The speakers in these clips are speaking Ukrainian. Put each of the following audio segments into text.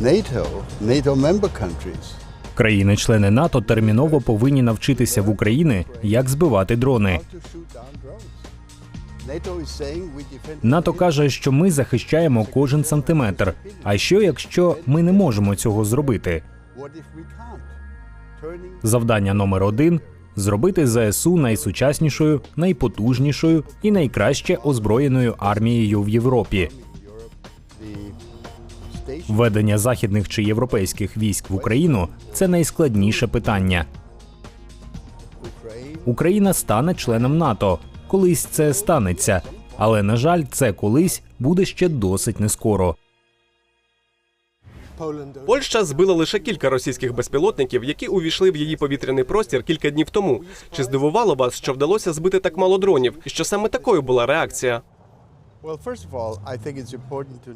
NATO, NATO member countries, Країни-члени НАТО терміново повинні навчитися в Україні, як збивати дрони. НАТО каже, що ми захищаємо кожен сантиметр. А що якщо ми не можемо цього зробити? Завдання номер один зробити ЗСУ найсучаснішою, найпотужнішою і найкраще озброєною армією в Європі. Введення західних чи європейських військ в Україну це найскладніше питання. Україна стане членом НАТО. Колись це станеться, але на жаль, це колись буде ще досить нескоро. Польща збила лише кілька російських безпілотників, які увійшли в її повітряний простір кілька днів тому. Чи здивувало вас, що вдалося збити так мало дронів? І що саме такою була реакція?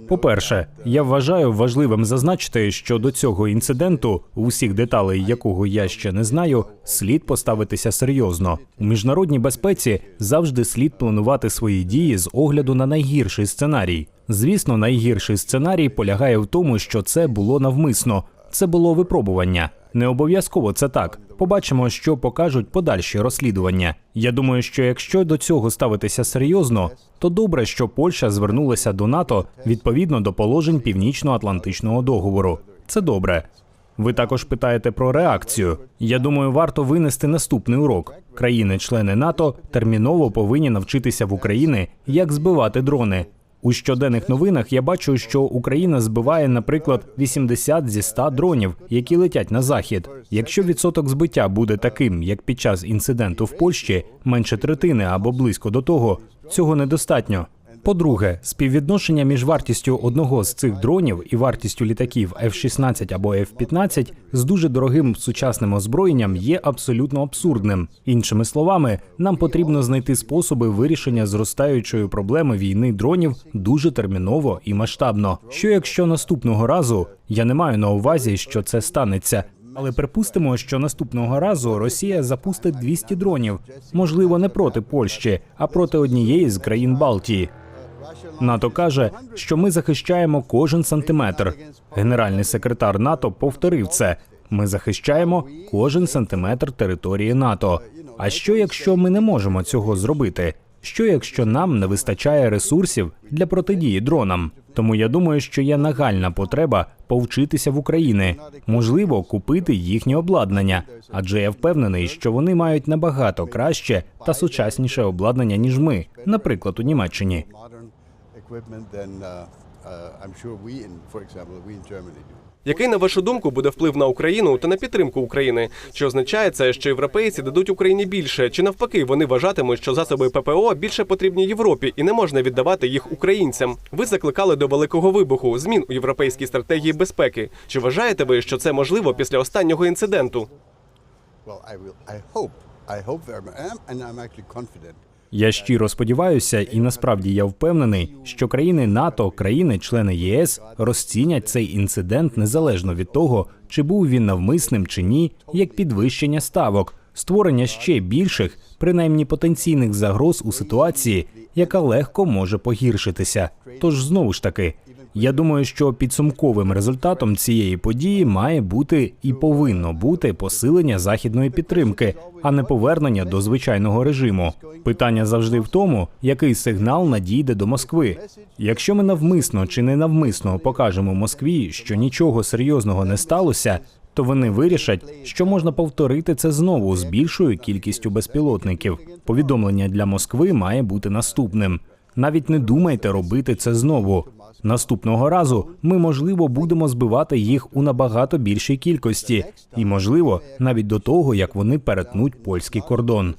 По-перше, uh, я вважаю важливим зазначити, що до цього інциденту, усіх деталей якого я ще не знаю, слід поставитися серйозно. У міжнародній безпеці завжди слід планувати свої дії з огляду на найгірший сценарій. Звісно, найгірший сценарій полягає в тому, що це було навмисно. Це було випробування. Не обов'язково це так. Побачимо, що покажуть подальші розслідування. Я думаю, що якщо до цього ставитися серйозно, то добре, що Польща звернулася до НАТО відповідно до положень Північно-Атлантичного договору. Це добре. Ви також питаєте про реакцію. Я думаю, варто винести наступний урок. Країни-члени НАТО терміново повинні навчитися в Україні, як збивати дрони. У щоденних новинах я бачу, що Україна збиває, наприклад, 80 зі 100 дронів, які летять на захід. Якщо відсоток збиття буде таким, як під час інциденту в Польщі, менше третини або близько до того, цього недостатньо. По-друге, співвідношення між вартістю одного з цих дронів і вартістю літаків F-16 або F-15 з дуже дорогим сучасним озброєнням є абсолютно абсурдним. Іншими словами, нам потрібно знайти способи вирішення зростаючої проблеми війни дронів дуже терміново і масштабно. Що якщо наступного разу я не маю на увазі, що це станеться. Але припустимо, що наступного разу Росія запустить 200 дронів, можливо, не проти Польщі, а проти однієї з країн Балтії. НАТО каже, що ми захищаємо кожен сантиметр. Генеральний секретар НАТО повторив це. Ми захищаємо кожен сантиметр території НАТО. А що якщо ми не можемо цього зробити? Що якщо нам не вистачає ресурсів для протидії дронам? Тому я думаю, що є нагальна потреба повчитися в Україні, можливо, купити їхнє обладнання, адже я впевнений, що вони мають набагато краще та сучасніше обладнання ніж ми, наприклад, у Німеччині. Equipment than uh, uh, I'm sure we, in, for example, we in Germany do. Який, на вашу думку, буде вплив на Україну та на підтримку України? Чи означає це, що європейці дадуть Україні більше? Чи навпаки вони вважатимуть, що засоби ППО більше потрібні Європі і не можна віддавати їх українцям? Ви закликали до великого вибуху, змін у європейській стратегії безпеки. Чи вважаєте ви, що це можливо після останнього інциденту? Well, I will. I hope. I hope very much, and I'm actually confident. Я щиро сподіваюся, і насправді я впевнений, що країни НАТО, країни-члени ЄС розцінять цей інцидент незалежно від того, чи був він навмисним чи ні, як підвищення ставок, створення ще більших, принаймні потенційних загроз у ситуації, яка легко може погіршитися. Тож знову ж таки. Я думаю, що підсумковим результатом цієї події має бути і повинно бути посилення західної підтримки, а не повернення до звичайного режиму. Питання завжди в тому, який сигнал надійде до Москви. Якщо ми навмисно чи ненавмисно покажемо Москві, що нічого серйозного не сталося, то вони вирішать, що можна повторити це знову з більшою кількістю безпілотників. Повідомлення для Москви має бути наступним. Навіть не думайте робити це знову. Наступного разу ми, можливо, будемо збивати їх у набагато більшій кількості, і можливо, навіть до того, як вони перетнуть польський кордон.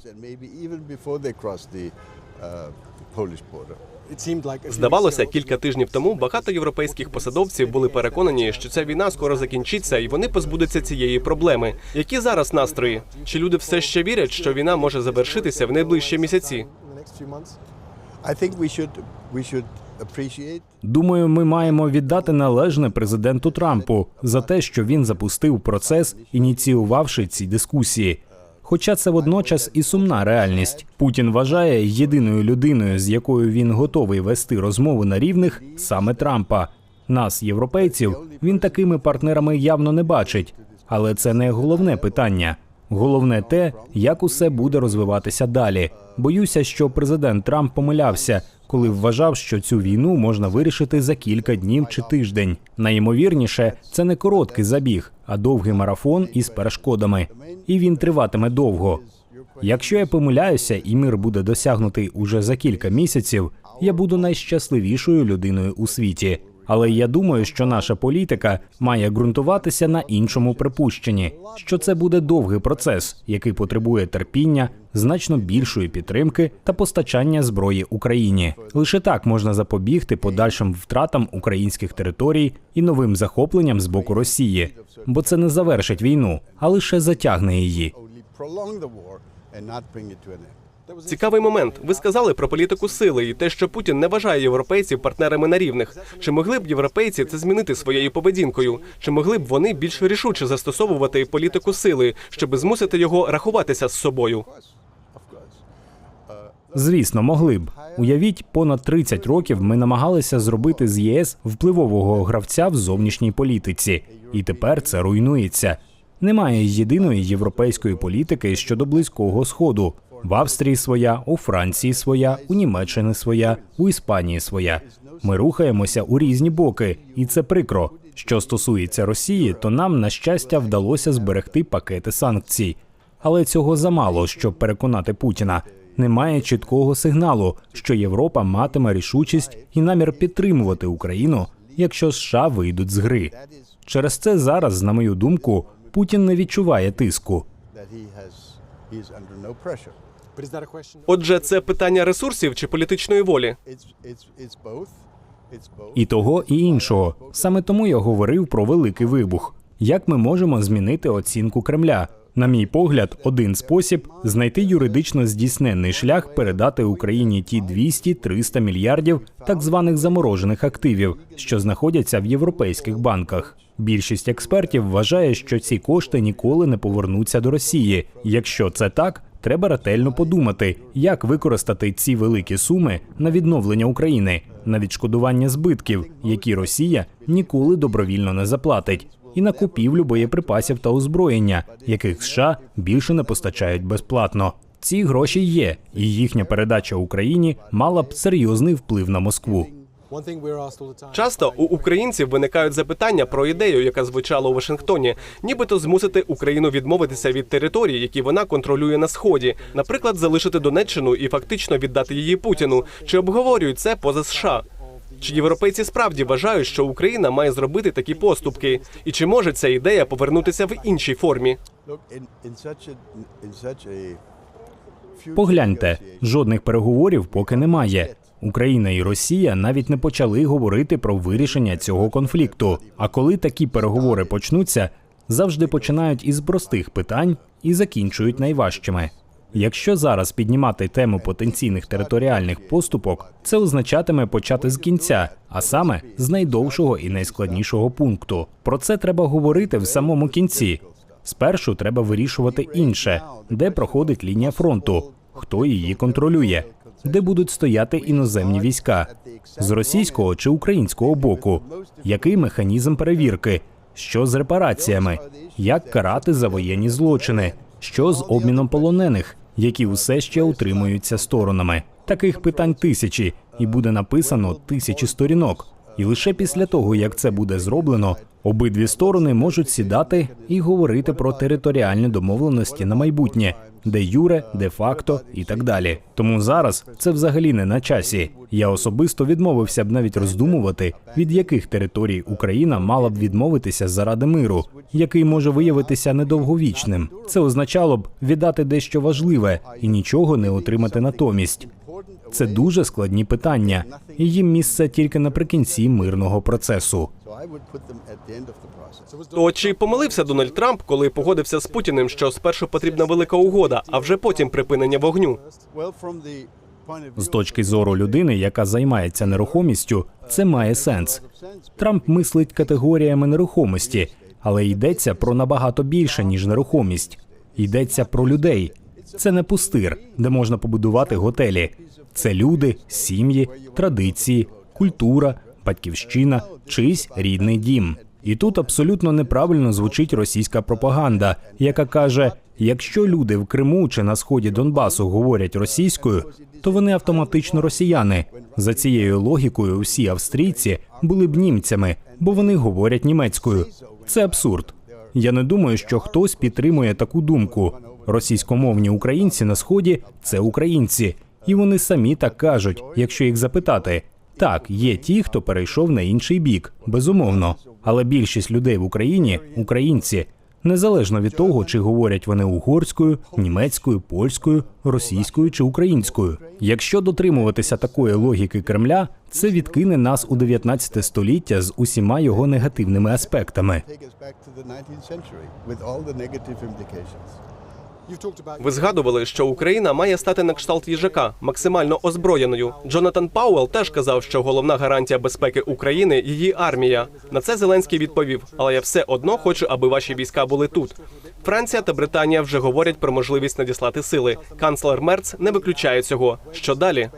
Здавалося, кілька тижнів тому багато європейських посадовців були переконані, що ця війна скоро закінчиться, і вони позбудуться цієї проблеми. Які зараз настрої? Чи люди все ще вірять, що війна може завершитися в найближчі місяці? I Думаю, ми маємо віддати належне президенту Трампу за те, що він запустив процес, ініціювавши ці дискусії. Хоча це водночас і сумна реальність. Путін вважає єдиною людиною, з якою він готовий вести розмову на рівних, саме Трампа. Нас, європейців, він такими партнерами явно не бачить. Але це не головне питання. Головне те, як усе буде розвиватися далі. Боюся, що президент Трамп помилявся, коли вважав, що цю війну можна вирішити за кілька днів чи тиждень. Найімовірніше, це не короткий забіг, а довгий марафон із перешкодами. І він триватиме довго. Якщо я помиляюся і мир буде досягнутий уже за кілька місяців, я буду найщасливішою людиною у світі. Але я думаю, що наша політика має ґрунтуватися на іншому припущенні, що це буде довгий процес, який потребує терпіння, значно більшої підтримки та постачання зброї Україні. Лише так можна запобігти подальшим втратам українських територій і новим захопленням з боку Росії, бо це не завершить війну, а лише затягне її. Цікавий момент. Ви сказали про політику сили і те, що Путін не вважає європейців партнерами на рівних. Чи могли б європейці це змінити своєю поведінкою? Чи могли б вони більш рішуче застосовувати політику сили, щоб змусити його рахуватися з собою? Звісно, могли б. Уявіть, понад 30 років ми намагалися зробити з ЄС впливового гравця в зовнішній політиці, і тепер це руйнується. Немає єдиної європейської політики щодо близького сходу. В Австрії своя, у Франції своя, у Німеччині своя, у Іспанії своя. Ми рухаємося у різні боки, і це прикро. Що стосується Росії, то нам на щастя вдалося зберегти пакети санкцій. Але цього замало, щоб переконати Путіна. Немає чіткого сигналу, що Європа матиме рішучість і намір підтримувати Україну, якщо США вийдуть з гри. Через це зараз, на мою думку, Путін не відчуває тиску. Отже, це питання ресурсів чи політичної волі? І того, і іншого. Саме тому я говорив про великий вибух. Як ми можемо змінити оцінку Кремля? На мій погляд, один спосіб знайти юридично здійсненний шлях передати Україні ті 200-300 мільярдів так званих заморожених активів, що знаходяться в європейських банках. Більшість експертів вважає, що ці кошти ніколи не повернуться до Росії. Якщо це так, треба ретельно подумати, як використати ці великі суми на відновлення України, на відшкодування збитків, які Росія ніколи добровільно не заплатить, і на купівлю боєприпасів та озброєння, яких США більше не постачають безплатно. Ці гроші є, і їхня передача Україні мала б серйозний вплив на Москву. Часто у українців виникають запитання про ідею, яка звучала у Вашингтоні, нібито змусити Україну відмовитися від територій, які вона контролює на сході, наприклад, залишити Донеччину і фактично віддати її Путіну. Чи обговорюють це поза США? Чи європейці справді вважають, що Україна має зробити такі поступки? І чи може ця ідея повернутися в іншій формі? Погляньте, жодних переговорів поки немає. Україна і Росія навіть не почали говорити про вирішення цього конфлікту. А коли такі переговори почнуться, завжди починають із простих питань і закінчують найважчими. Якщо зараз піднімати тему потенційних територіальних поступок, це означатиме почати з кінця, а саме з найдовшого і найскладнішого пункту. Про це треба говорити в самому кінці. Спершу треба вирішувати інше, де проходить лінія фронту, хто її контролює, де будуть стояти іноземні війська з російського чи українського боку, який механізм перевірки, що з репараціями, як карати за воєнні злочини, що з обміном полонених, які усе ще утримуються сторонами. Таких питань тисячі, і буде написано тисячі сторінок. І лише після того, як це буде зроблено, обидві сторони можуть сідати і говорити про територіальні домовленості на майбутнє, де юре, де факто і так далі. Тому зараз це взагалі не на часі. Я особисто відмовився б навіть роздумувати, від яких територій Україна мала б відмовитися заради миру, який може виявитися недовговічним. Це означало б віддати дещо важливе і нічого не отримати натомість. Це дуже складні питання, і їм місце тільки наприкінці мирного процесу. То чи помилився Дональд Трамп, коли погодився з Путіним, що спершу потрібна велика угода, а вже потім припинення вогню? З точки зору людини, яка займається нерухомістю, це має сенс. Трамп мислить категоріями нерухомості, але йдеться про набагато більше ніж нерухомість. Йдеться про людей. Це не пустир, де можна побудувати готелі. Це люди, сім'ї, традиції, культура, батьківщина, чийсь рідний дім. І тут абсолютно неправильно звучить російська пропаганда, яка каже: якщо люди в Криму чи на сході Донбасу говорять російською, то вони автоматично росіяни. За цією логікою, всі австрійці були б німцями, бо вони говорять німецькою. Це абсурд. Я не думаю, що хтось підтримує таку думку. Російськомовні українці на сході це українці, і вони самі так кажуть, якщо їх запитати. Так, є ті, хто перейшов на інший бік, безумовно. Але більшість людей в Україні українці, незалежно від того, чи говорять вони угорською, німецькою, польською, російською чи українською. Якщо дотримуватися такої логіки Кремля, це відкине нас у 19 століття з усіма його негативними аспектами. Ви згадували, що Україна має стати на кшталт їжака, максимально озброєною. Джонатан Пауел теж казав, що головна гарантія безпеки України її армія. На це Зеленський відповів: але я все одно хочу, аби ваші війська були тут. Франція та Британія вже говорять про можливість надіслати сили. Канцлер Мерц не виключає цього. Що далі?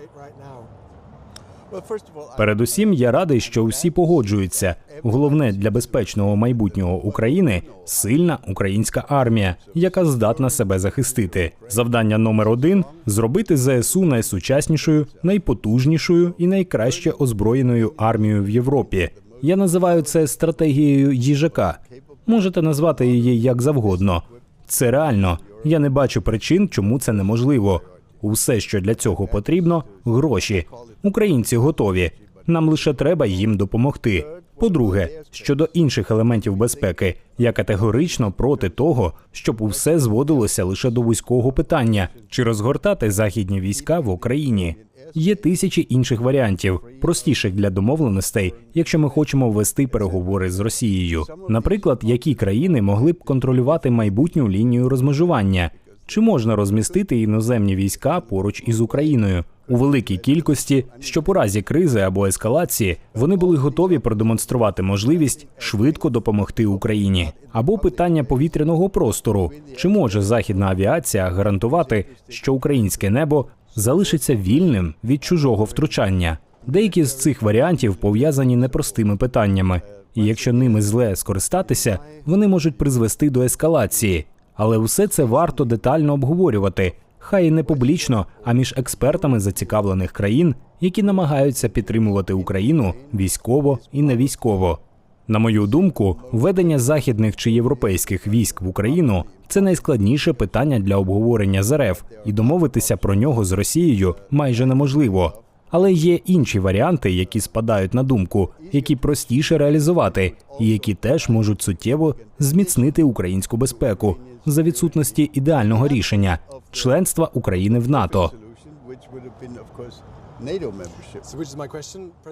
Передусім, я радий, що всі погоджуються. Головне для безпечного майбутнього України сильна українська армія, яка здатна себе захистити. Завдання номер один зробити ЗСУ найсучаснішою, найпотужнішою і найкраще озброєною армією в Європі. Я називаю це стратегією їжака. Можете назвати її як завгодно. Це реально. Я не бачу причин, чому це неможливо. Усе, що для цього потрібно гроші. Українці готові. Нам лише треба їм допомогти. По-друге, щодо інших елементів безпеки, я категорично проти того, щоб усе зводилося лише до військового питання чи розгортати західні війська в Україні. Є тисячі інших варіантів, простіших для домовленостей, якщо ми хочемо вести переговори з Росією. Наприклад, які країни могли б контролювати майбутню лінію розмежування? Чи можна розмістити іноземні війська поруч із Україною у великій кількості, щоб у разі кризи або ескалації вони були готові продемонструвати можливість швидко допомогти Україні? Або питання повітряного простору: чи може західна авіація гарантувати, що українське небо залишиться вільним від чужого втручання? Деякі з цих варіантів пов'язані непростими питаннями, і якщо ними зле скористатися, вони можуть призвести до ескалації. Але все це варто детально обговорювати, хай і не публічно, а між експертами зацікавлених країн, які намагаються підтримувати Україну військово і не військово. На мою думку, введення західних чи європейських військ в Україну це найскладніше питання для обговорення з РФ, і домовитися про нього з Росією майже неможливо. Але є інші варіанти, які спадають на думку, які простіше реалізувати, і які теж можуть суттєво зміцнити українську безпеку за відсутності ідеального рішення членства України в НАТО.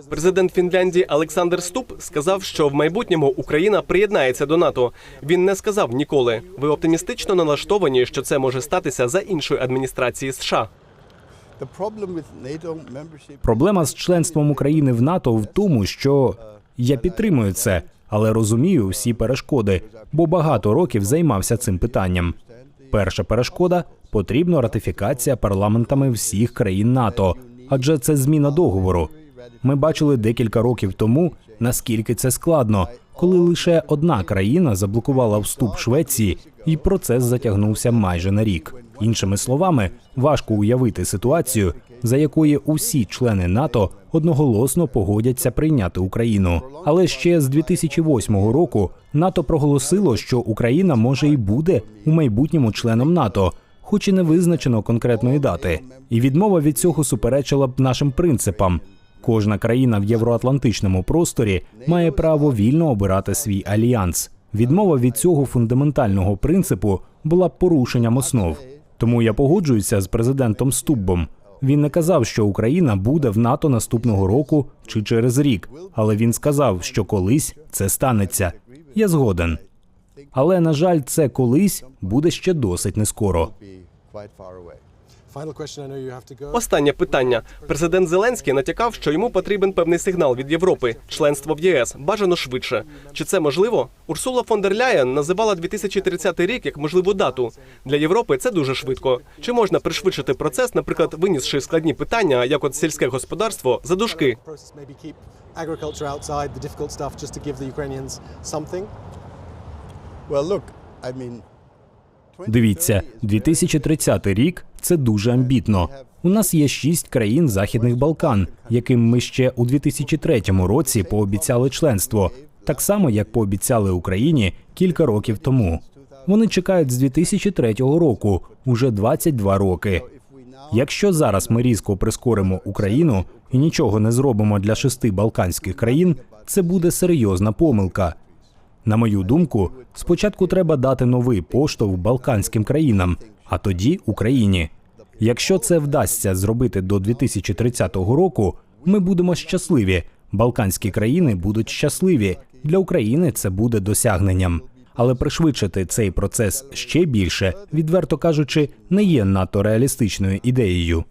Президент Фінляндії Олександр Ступ сказав, що в майбутньому Україна приєднається до НАТО. Він не сказав ніколи. Ви оптимістично налаштовані, що це може статися за іншої адміністрації США. Проблема з членством України в НАТО в тому, що я підтримую це, але розумію всі перешкоди, бо багато років займався цим питанням. Перша перешкода потрібна ратифікація парламентами всіх країн НАТО, адже це зміна договору. Ми бачили декілька років тому, наскільки це складно, коли лише одна країна заблокувала вступ Швеції, і процес затягнувся майже на рік. Іншими словами, важко уявити ситуацію, за якої усі члени НАТО одноголосно погодяться прийняти Україну. Але ще з 2008 року НАТО проголосило, що Україна може і буде у майбутньому членом НАТО, хоч і не визначено конкретної дати. І відмова від цього суперечила б нашим принципам. Кожна країна в євроатлантичному просторі має право вільно обирати свій альянс. Відмова від цього фундаментального принципу була порушенням основ. Тому я погоджуюся з президентом Стуббом. Він не казав, що Україна буде в НАТО наступного року чи через рік, але він сказав, що колись це станеться. Я згоден. Але на жаль, це колись буде ще досить нескоро. Be quite far away. Final question. I know you have to go. Останнє питання. Президент Зеленський натякав, що йому потрібен певний сигнал від Європи, членство в ЄС, бажано швидше. Чи це можливо? Урсула фон дер Ляєн називала 2030 рік як можливу дату. Для Європи це дуже швидко. Чи можна пришвидшити процес, наприклад, винісши складні питання, як от сільське господарство, за дужки? Well, look, I mean, Дивіться, 2030 рік це дуже амбітно. У нас є шість країн Західних Балкан, яким ми ще у 2003 році пообіцяли членство, так само як пообіцяли Україні кілька років тому. Вони чекають з 2003 року, уже 22 роки. Якщо зараз ми різко прискоримо Україну і нічого не зробимо для шести балканських країн, це буде серйозна помилка. На мою думку, спочатку треба дати новий поштовх балканським країнам, а тоді Україні. Якщо це вдасться зробити до 2030 року, ми будемо щасливі. Балканські країни будуть щасливі. Для України це буде досягненням. Але пришвидшити цей процес ще більше, відверто кажучи, не є надто реалістичною ідеєю.